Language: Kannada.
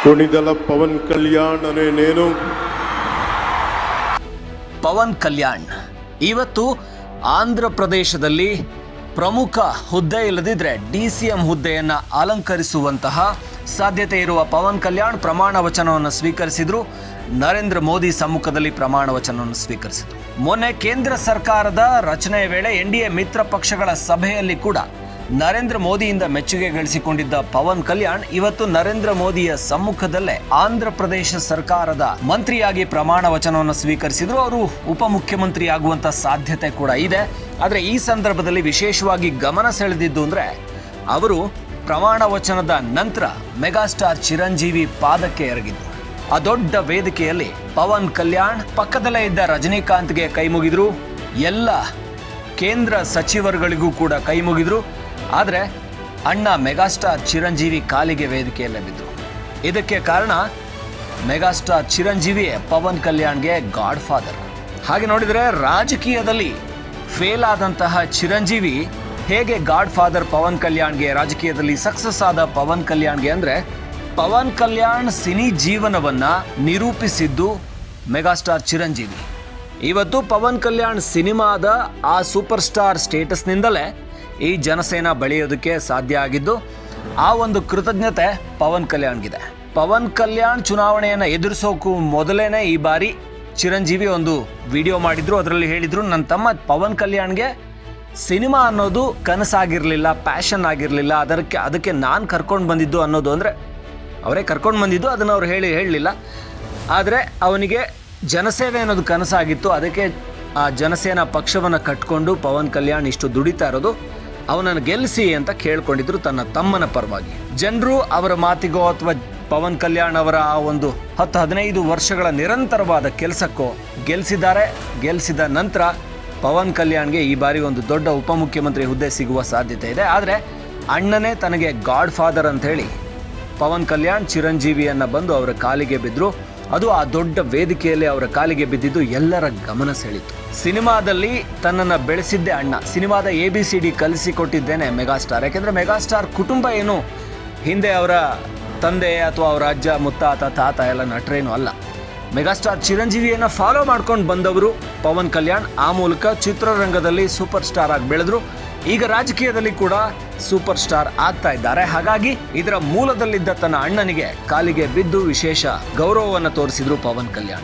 కొణిదల పవన్ కళ్యాణ్ అనే నేను ಪವನ್ ಕಲ್ಯಾಣ್ ಇವತ್ತು ಆಂಧ್ರ ಪ್ರದೇಶದಲ್ಲಿ ಪ್ರಮುಖ ಹುದ್ದೆ ಇಲ್ಲದಿದ್ರೆ ಡಿ ಸಿ ಎಂ ಹುದ್ದೆಯನ್ನ ಅಲಂಕರಿಸುವಂತಹ ಸಾಧ್ಯತೆ ಇರುವ ಪವನ್ ಕಲ್ಯಾಣ್ ಪ್ರಮಾಣ ವಚನವನ್ನು ಸ್ವೀಕರಿಸಿದ್ರು ನರೇಂದ್ರ ಮೋದಿ ಸಮ್ಮುಖದಲ್ಲಿ ಪ್ರಮಾಣ ವಚನವನ್ನು ಸ್ವೀಕರಿಸಿದ್ರು ಮೊನ್ನೆ ಕೇಂದ್ರ ಸರ್ಕಾರದ ರಚನೆಯ ವೇಳೆ ಎನ್ ಡಿ ಎ ಮಿತ್ರ ಪಕ್ಷಗಳ ಸಭೆಯಲ್ಲಿ ಕೂಡ ನರೇಂದ್ರ ಮೋದಿಯಿಂದ ಮೆಚ್ಚುಗೆ ಗಳಿಸಿಕೊಂಡಿದ್ದ ಪವನ್ ಕಲ್ಯಾಣ್ ಇವತ್ತು ನರೇಂದ್ರ ಮೋದಿಯ ಸಮ್ಮುಖದಲ್ಲೇ ಆಂಧ್ರ ಪ್ರದೇಶ ಸರ್ಕಾರದ ಮಂತ್ರಿಯಾಗಿ ಪ್ರಮಾಣ ವಚನವನ್ನು ಸ್ವೀಕರಿಸಿದ್ರು. ಅವರು ಉಪಮುಖ್ಯಮಂತ್ರಿ ಆಗುವಂತ ಸಾಧ್ಯತೆ ಕೂಡ ಇದೆ. ಆದರೆ ಈ ಸಂದರ್ಭದಲ್ಲಿ ವಿಶೇಷವಾಗಿ ಗಮನ ಸೆಳೆದಿದ್ದು ಅಂದ್ರೆ ಅವರು ಪ್ರಮಾಣ ವಚನದ ನಂತರ ಮೆಗಾಸ್ಟಾರ್ ಚಿರಂಜೀವಿ ಪಾದಕ್ಕೆ ಎರಗಿದ್ರು. ಆ ದೊಡ್ಡ ವೇದಿಕೆಯಲ್ಲಿ ಪವನ್ ಕಲ್ಯಾಣ್ ಪಕ್ಕದಲ್ಲೇ ಇದ್ದ ರಜನಿಕಾಂತ್ಗೆ ಕೈ ಮುಗಿದ್ರು. ಎಲ್ಲ ಕೇಂದ್ರ ಸಚಿವರುಗಳಿಗೂ ಕೂಡ ಕೈ ಮುಗಿದ್ರು. ಆದರೆ ಅಣ್ಣ ಮೆಗಾಸ್ಟಾರ್ ಚಿರಂಜೀವಿ ಕಾಲಿಗೆ ವೇದಿಕೆಯಲ್ಲೇ ಬಿದ್ದರು ಇದಕ್ಕೆ ಕಾರಣ ಮೆಗಾಸ್ಟಾರ್ ಚಿರಂಜೀವಿಯೇ ಪವನ್ ಕಲ್ಯಾಣ್ಗೆ ಗಾಡ್ ಫಾದರ್ ಹಾಗೆ ನೋಡಿದರೆ ರಾಜಕೀಯದಲ್ಲಿ ಫೇಲ್ ಆದಂತಹ ಚಿರಂಜೀವಿ ಹೇಗೆ ಗಾಡ್ ಫಾದರ್ ಪವನ್ ಕಲ್ಯಾಣ್ಗೆ, ರಾಜಕೀಯದಲ್ಲಿ ಸಕ್ಸಸ್ ಆದ ಪವನ್ ಕಲ್ಯಾಣ್ಗೆ ಅಂದರೆ ಪವನ್ ಕಲ್ಯಾಣ್ ಸಿನಿ ಜೀವನವನ್ನು ನಿರೂಪಿಸಿದ್ದು ಮೆಗಾಸ್ಟಾರ್ ಚಿರಂಜೀವಿ. ಇವತ್ತು ಪವನ್ ಕಲ್ಯಾಣ್ ಸಿನಿಮಾದ ಆ ಸೂಪರ್ ಸ್ಟಾರ್ ಸ್ಟೇಟಸ್ನಿಂದಲೇ ಈ ಜನಸೇನಾ ಬೆಳೆಯೋದಕ್ಕೆ ಸಾಧ್ಯ ಆಗಿದ್ದು, ಆ ಒಂದು ಕೃತಜ್ಞತೆ ಪವನ್ ಕಲ್ಯಾಣ್ಗಿದೆ. ಪವನ್ ಕಲ್ಯಾಣ್ ಚುನಾವಣೆಯನ್ನು ಎದುರಿಸೋಕು ಮೊದಲೇನೆ ಈ ಬಾರಿ ಚಿರಂಜೀವಿ ಒಂದು ವಿಡಿಯೋ ಮಾಡಿದ್ರು, ಅದರಲ್ಲಿ ಹೇಳಿದ್ರು ನನ್ನ ತಮ್ಮ ಪವನ್ ಕಲ್ಯಾಣ್ಗೆ ಸಿನಿಮಾ ಅನ್ನೋದು ಕನಸಾಗಿರಲಿಲ್ಲ, ಪ್ಯಾಷನ್ ಆಗಿರಲಿಲ್ಲ, ಅದಕ್ಕೆ ಅದಕ್ಕೆ ನಾನು ಕರ್ಕೊಂಡು ಬಂದಿದ್ದು ಅನ್ನೋದು ಅಂದರೆ, ಅವರೇ ಕರ್ಕೊಂಡು ಬಂದಿದ್ದು, ಅದನ್ನು ಅವ್ರು ಹೇಳಿ ಹೇಳಲಿಲ್ಲ. ಆದರೆ ಅವನಿಗೆ ಜನಸೇವೆ ಅನ್ನೋದು ಕನಸಾಗಿತ್ತು, ಅದಕ್ಕೆ ಆ ಜನಸೇನಾ ಪಕ್ಷವನ್ನು ಕಟ್ಕೊಂಡು ಪವನ್ ಕಲ್ಯಾಣ್ ಇಷ್ಟು ದುಡಿತಾ ಇರೋದು. ಅವನನ್ನು ಗೆಲ್ಲಿಸಿ ಅಂತ ಕೇಳ್ಕೊಂಡಿದ್ರು ತನ್ನ ತಮ್ಮನ ಪರವಾಗಿ. ಜನರು ಅವರ ಮಾತಿಗೋ ಅಥವಾ ಪವನ್ ಕಲ್ಯಾಣ್ ಅವರ ಆ ಒಂದು ಹತ್ತು ಹದಿನೈದು ವರ್ಷಗಳ ನಿರಂತರವಾದ ಕೆಲಸಕ್ಕೋ ಗೆಲ್ಲಿಸಿದ್ದಾರೆ ಗೆಲ್ಲಿಸಿದ ನಂತರ ಪವನ್ ಕಲ್ಯಾಣ್ಗೆ ಈ ಬಾರಿ ಒಂದು ದೊಡ್ಡ ಉಪಮುಖ್ಯಮಂತ್ರಿ ಹುದ್ದೆ ಸಿಗುವ ಸಾಧ್ಯತೆ ಇದೆ. ಆದರೆ ಅಣ್ಣನೇ ತನಗೆ ಗಾಡ್ ಫಾದರ್ ಅಂತ ಹೇಳಿ ಪವನ್ ಕಲ್ಯಾಣ್ ಚಿರಂಜೀವಿಯನ್ನು ಬಂದು ಅವರ ಕಾಲಿಗೆ ಬಿದ್ದರು ಅದು ಆ ದೊಡ್ಡ ವೇದಿಕೆಯಲ್ಲಿ ಅವರ ಕಾಲಿಗೆ ಬಿದ್ದಿದ್ದು ಎಲ್ಲರ ಗಮನ ಸೆಳೀತು ಸಿನಿಮಾದಲ್ಲಿ ತನ್ನನ್ನು ಬೆಳೆಸಿದ್ದೇ ಅಣ್ಣ. ಸಿನಿಮಾದ ಎ ಬಿ ಸಿ ಡಿ ಕಲಿಸಿಕೊಟ್ಟಿದ್ದೇನೆ ಮೆಗಾಸ್ಟಾರ್. ಯಾಕೆಂದರೆ ಮೆಗಾಸ್ಟಾರ್ ಕುಟುಂಬ ಏನು? ಹಿಂದೆ ಅವರ ತಂದೆ ಅಥವಾ ಅವರ ಅಜ್ಜ, ಮುತ್ತಾತ, ತಾತ ಎಲ್ಲ ನಟರೇನು ಅಲ್ಲ. ಮೆಗಾಸ್ಟಾರ್ ಚಿರಂಜೀವಿಯನ್ನು ಫಾಲೋ ಮಾಡ್ಕೊಂಡು ಬಂದವರು ಪವನ್ ಕಲ್ಯಾಣ್. ಆ ಮೂಲಕ ಚಿತ್ರರಂಗದಲ್ಲಿ ಸೂಪರ್ ಸ್ಟಾರ್ ಆಗಿ ಬೆಳೆದ್ರು. ಈಗ ರಾಜಕೀಯದಲ್ಲಿ ಕೂಡ ಸೂಪರ್ ಸ್ಟಾರ್ ಆಗ್ತಾ ಇದ್ದಾರೆ. ಹಾಗಾಗಿ ಇದರ ಮೂಲದಲ್ಲಿದ್ದ ತನ್ನ ಅಣ್ಣನಿಗೆ ಕಾಲಿಗೆ ಬಿದ್ದು ವಿಶೇಷ ಗೌರವವನ್ನು ತೋರಿಸಿದ್ರು ಪವನ್ ಕಲ್ಯಾಣ್.